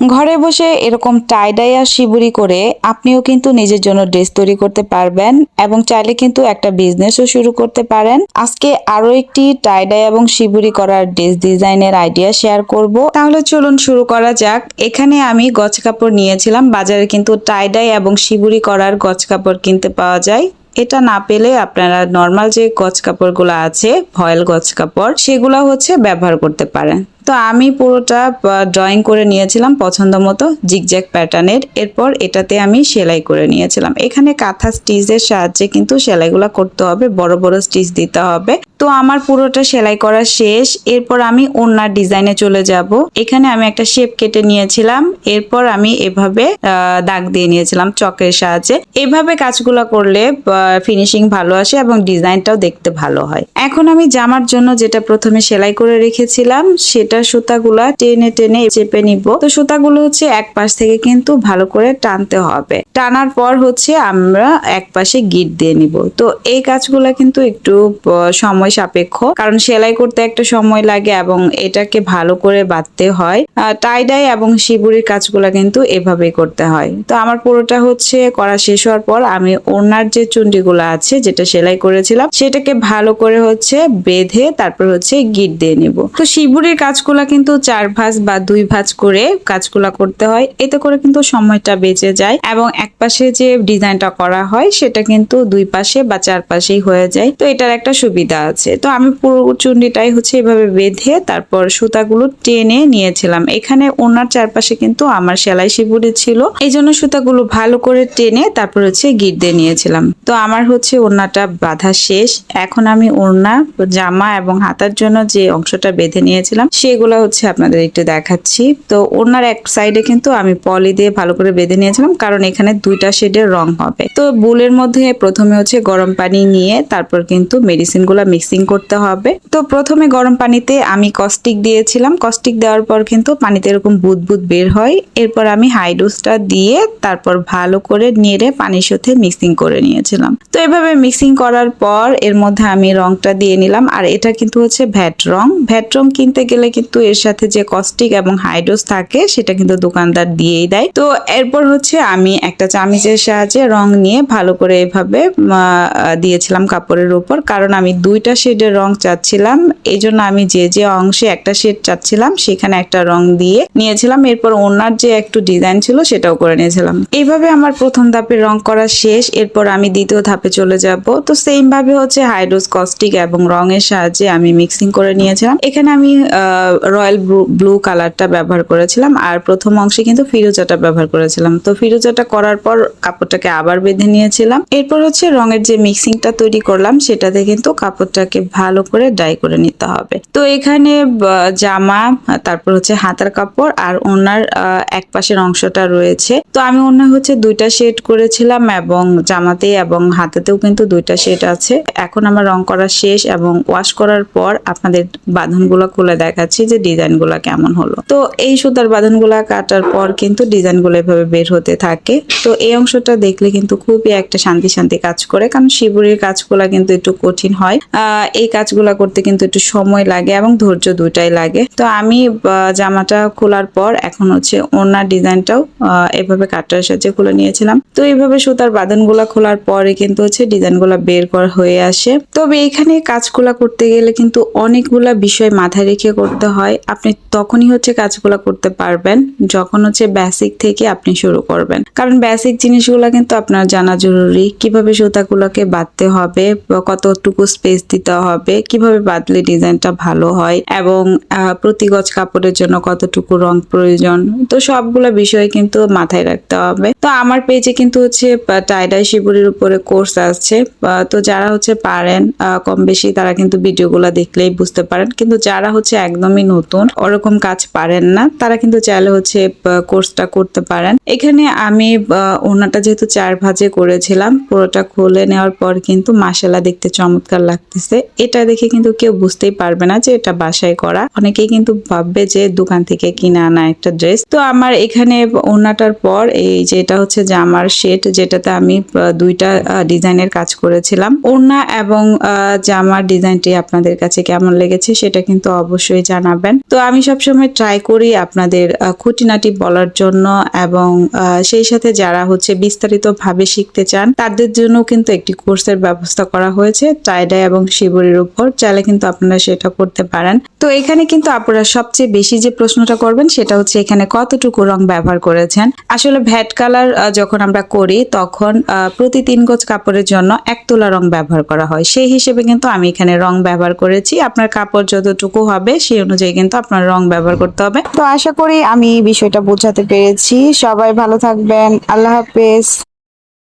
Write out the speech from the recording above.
ঘরে বসে এরকম টাইডাই আর শিবুরি করে আপনিও কিন্তু নিজের জন্য ড্রেস তৈরি করতে পারবেন এবং চাইলে কিন্তু একটা বিজনেসও শুরু করতে পারেন। আজকে আরও একটি টাইডাই এবং শিবুরি করার ড্রেস ডিজাইনের আইডিয়া শেয়ার করব। তাহলে চলুন শুরু করা যাক। এখানে আমি গছ কাপড় নিয়েছিলাম। বাজারে কিন্তু টাইডাই এবং শিবুরি করার গছ কাপড় কিনতে পাওয়া যায়। এটা না পেলে আপনারা নর্মাল যে গছ কাপড়গুলো আছে, ভয়েল গছ কাপড়, সেগুলো হচ্ছে ব্যবহার করতে পারেন। তো আমি পুরোটা ড্রয়িং করে নিয়েছিলাম পছন্দ মতো জিগজ্যাগ প্যাটার্নের এরপর এটাতে আমি সেলাই করে নিয়েছিলাম। এখানে কাঁথা স্টিচের সাহায্যে কিন্তু সেলাইগুলো করতে হবে, বড় বড় স্টিচ দিতে হবে। তো আমার পুরোটা সেলাই করা শেষ। এরপর আমি ওনার ডিজাইনে চলে যাব। এখানে আমি একটা শেপ কেটে নিয়েছিলাম। এরপর আমি এভাবে দাগ দিয়ে নিয়েছিলাম চকের সাহায্যে। এভাবে কাজগুলো করলে ফিনিশিং ভালো আসে এবং ডিজাইনটাও দেখতে ভালো হয়। এখন আমি জামার জন্য যেটা প্রথমে সেলাই করে রেখেছিলাম সেটা সুতাগুলা টেনে টেনে চেপে নিব। তো সুতাগুলো হচ্ছে এক পাশ থেকে কিন্তু ভালো করে টানতে হবে। টানার পর হচ্ছে আমরা এক পাশে গিট দিয়ে নিব। তো এই কাজগুলা কিন্তু একটু আহ, সময় সাপেক্ষ, কারণ সেলাই করতে একটা সময় লাগে এবং এটাকে ভালো করে বাঁধতে হয়। টাইডাই এবং শিবুরির কাজগুলা কিন্তু এভাবেই করতে হয়। তো আমার পুরোটা হচ্ছে করা শেষ হওয়ার পর আমি ওনার যে চুন্ডিগুলো আছে, যেটা সেলাই করেছিলাম, সেটাকে ভালো করে হচ্ছে বেঁধে তারপর হচ্ছে গিট দিয়ে নিব। তো শিবুরির কাজগুলা কিন্তু চার ভাঁজ বা দুই ভাঁজ করে কাজগুলা করতে হয়। এতে করে কিন্তু সময়টা বেঁচে যায় এবং এক পাশে যে ডিজাইনটা করা হয়, সেটা কিন্তু দুই পাশে বা চার পাশেই হয়ে যায়। তো এটার একটা সুবিধা আছে। তো আমি পুরো চুন্ডিটাই হচ্ছে এভাবে বেঁধে তারপর সুতাগুলো টেনে নিয়েছিলাম। এখানে ওনার চারপাশে কিন্তু আমার সেলাই শিবুরি ছিল। এই জন্য সুতাগুলো ভালো করে টেনে তারপর হচ্ছে গিট দিয়ে নিয়েছিলাম। তো আমার হচ্ছে ওড়নাটা বাঁধা শেষ। এখন আমি ওড়না, জামা এবং হাতার জন্য যে অংশটা বেঁধে নিয়েছিলাম, সেগুলো হচ্ছে আপনাদের একটু দেখাচ্ছি। তো ওড়নার এক সাইডে কিন্তু আমি পলি দিয়ে ভালো করে বেঁধে নিয়েছিলাম, কারণ এখানে দুইটা শেডের রং হবে। তো বুলের মধ্যে প্রথমে হচ্ছে গরম পানি নিয়ে তারপর কিন্তু মেডিসিনগুলা মিক্সিং করতে হবে। তো প্রথমে গরম পানিতে আমি কস্টিক দিয়েছিলাম। কস্টিক দেওয়ার পর কিন্তু পানিতে এরকম বুদবুদ বের হয়। এরপর আমি হাইডোসটা দিয়ে তারপর ভালো করে নেড়ে পানির সাথে মিক্সিং করে নিয়েছিলাম। তো এভাবে মিক্সিং করার পর এর মধ্যে আমি রংটা দিয়ে নিলাম। আর এটা কিন্তু হচ্ছে ভ্যাট রং। ভ্যাট রং কিনতে গেলে কিন্তু এর সাথে যে কস্টিক এবং হাইডোস থাকে, সেটা কিন্তু দোকানদার দিয়েই দেয়। তো এরপর হচ্ছে আমি একটা চামিচের সাহায্যে রং নিয়ে ভালো করে এভাবে দিয়েছিলাম কাপড়ের উপর। কারণ আমি দুইটা শেডের রং চাচ্ছিলাম। এই জন্য আমি যে যে অংশে একটা শেড চাচ্ছিলাম, সেখানে একটা রং দিয়ে নিয়েছিলাম। এরপর ওনার যে একটু ডিজাইন ছিল, সেটাও করে নিয়েছিলাম। এইভাবে আমার প্রথম ধাপে রং করা শেষ। এরপর আমি দ্বিতীয় ধাপে চলে যাব। তো সেম ভাবে হচ্ছে হাইড্রোস কস্টিক এবং রঙের সাহায্যে আমি মিক্সিং করে নিয়েছিলাম। এখানে আমি রয়্যাল ব্লু কালারটা ব্যবহার করেছিলাম। আর প্রথম অংশে কিন্তু ফিরোজাটা ব্যবহার করেছিলাম। তো ফিরোজাটা করার পর কাপড়টাকে আবার বেঁধে নিয়েছিলাম। এরপর হচ্ছে রঙের যে মিক্সিংটা তৈরি করলাম, সেটাতে কিন্তু কাপড়টাকে ভালো করে ডাই করে নিতে হবে। তো এখানে জামা, তারপর হচ্ছে হাতার কাপড় আর ওনার এক পাশের অংশটা রয়েছে। তো আমি ওনার হচ্ছে দুইটা শেড করেছিলাম এবং জামাতে এবং হাতাতেও কিন্তু দুইটা শেড আছে। এখন আমার রং করা শেষ এবং ওয়াশ করার পর আপনাদের বাঁধনগুলো খুলে দেখাচ্ছি যে ডিজাইনগুলো কেমন হলো। তো এই সুতার বাঁধনগুলো কাটার পর কিন্তু ডিজাইনগুলো এভাবে বের হতে থাকে। তো এই অংশটা দেখলে কিন্তু খুবই একটা শান্তি শান্তি কাজ করে, কারণ শিবুরির কাজগুলো কিন্তু একটু কঠিন হয়। এই কাজগুলো করতে কিন্তু একটু সময় লাগে এবং ধৈর্য দুটাই লাগে। তো আমি জামাটা খোলার পর এখন হচ্ছে ওনার ডিজাইনটাও এভাবে কাটার সাহায্যে খুলে নিয়েছিলাম। তো এইভাবে সুতার বাঁধনগুলা খোলার পরে কিন্তু হচ্ছে ডিজাইনগুলো বের করা হয়ে আসে। তবে এখানে কাজগুলা করতে গেলে কিন্তু অনেকগুলা বিষয় মাথায় রেখে করতে হয়। আপনি তখনই হচ্ছে কাজগুলা করতে পারবেন যখন হচ্ছে বেসিক থেকে আপনি শুরু করবেন। কারণ বেসিক জিনিসগুলো কিন্তু আপনার জানা জরুরি। কীভাবে সুতাগুলোকে বাঁধতে হবে কতটুকু স্পেস দিতে হবে, কীভাবে বাঁধলে ডিজাইনটা ভালো হয় এবং প্রতি গজ কাপড়ের জন্য কতটুকু রং প্রয়োজন, তো সবগুলো বিষয় কিন্তু মাথায় রাখতে হবে। তো আমার পেজে কিন্তু হচ্ছে টাইডাই শিবুরির উপরে কোর্স আসছে তো যারা হচ্ছে পারেন কম বেশি তারা কিন্তু ভিডিওগুলো দেখলেই বুঝতে পারেন। কিন্তু যারা হচ্ছে একদমই নতুন, ওরকম কাজ পারেন না, তারা কিন্তু চাইলে হচ্ছে কোর্সটা করতে পারেন। এখানে আমি ওনাটা যেহেতু চার ভাজে করেছিলাম, পুরোটা খুলে নেওয়ার পর কিন্তু মাসালা দেখতে চমৎকার লাগতেছে। এটা দেখে কিন্তু কেউ বুঝতেই পারবে না যে এটা বাসায় করা। অনেকেই কিন্তু ভাববে যে দোকান থেকে কিনে আনা একটা ড্রেস। তো আমার এখানে ওনাটার পর এই যে এটা হচ্ছে জামার শেড, যেটাতে আমি দুইটা ডিজাইনের কাজ করেছিলাম। ওড়না এবং জামার ডিজাইনটি আপনাদের কাছে কেমন লেগেছে সেটা কিন্তু অবশ্যই জানাবেন। তো আমি সবসময় ট্রাই করি আপনাদের খুঁটিনাটি বলার জন্য এবং সেই সাথে যারা হচ্ছে বিস্তারিত ভাবে শিখতে চান, তাদের জন্য কিন্তু একটি কোর্সের ব্যবস্থা করা হয়েছে টাইডাই এবং শিবরির উপর, চাইলে কিন্তু আপনারা সেটা করতে পারেন। তো এখানে কিন্তু আপনারা সবচেয়ে বেশি যে প্রশ্নটা করবেন, সেটা হচ্ছে এখানে কতটুকু রং ব্যবহার করেছেন। আসলে ভ্যাট কালার যখন আমরা করি, তখন প্রতি তিন গজ কাপড়ের জন্য এক তোলা রং ব্যবহার করা হয়। সেই হিসেবে কিন্তু আমি এখানে রং ব্যবহার করেছি। আপনার কাপড় যতটুকু হবে, সেই অনুযায়ী কিন্তু আপনার রং ব্যবহার করতে হবে। তো আশা করি আমি বিষয়টা বোঝাতে পেরেছি। সবাই ভালো থাকবেন। আল্লাহ হাফেজ।